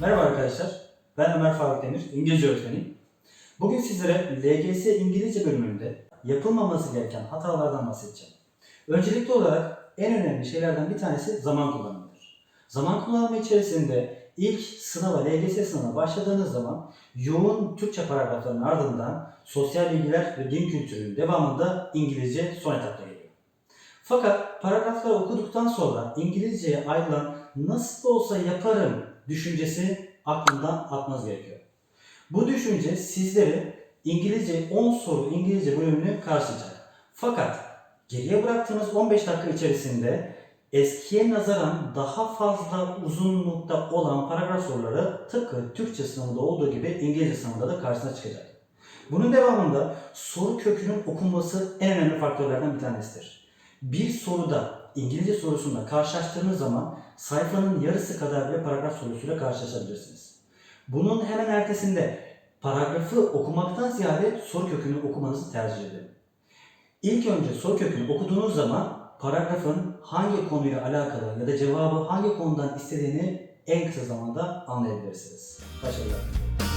Merhaba arkadaşlar, ben Ömer Faruk Demir, İngilizce öğretmeniyim. Bugün sizlere LGS İngilizce bölümünde yapılmaması gereken hatalardan bahsedeceğim. Öncelikli olarak en önemli şeylerden bir tanesi zaman kullanımıdır. Zaman kullanımı içerisinde ilk sınava, LGS sınavına başladığınız zaman yoğun Türkçe paragrafların ardından sosyal bilgiler ve din kültürünün devamında İngilizce son etapta geliyor. Fakat paragrafları okuduktan sonra İngilizceye ayrılan nasıl olsa yaparım düşüncesi aklından atmanız gerekiyor. Bu düşünce sizleri İngilizce 10 soru İngilizce bölümünü karşılayacak. Fakat geriye bıraktığınız 15 dakika içerisinde eskiye nazaran daha fazla uzunlukta olan paragraf soruları tıpkı Türkçe sınavında olduğu gibi İngilizce sınavında da karşısına çıkacak. Bunun devamında soru kökünün okunması en önemli faktörlerden bir tanesidir. Bir soruda İngilizce sorusunda karşılaştığınız zaman sayfanın yarısı kadar bir paragraf sorusuyla karşılaşabilirsiniz. Bunun hemen ertesinde paragrafı okumaktan ziyade soru kökünü okumanızı tercih ederim. İlk önce soru kökünü okuduğunuz zaman paragrafın hangi konuyla alakalı ya da cevabı hangi konudan istediğini en kısa zamanda anlayabilirsiniz. Başarılar.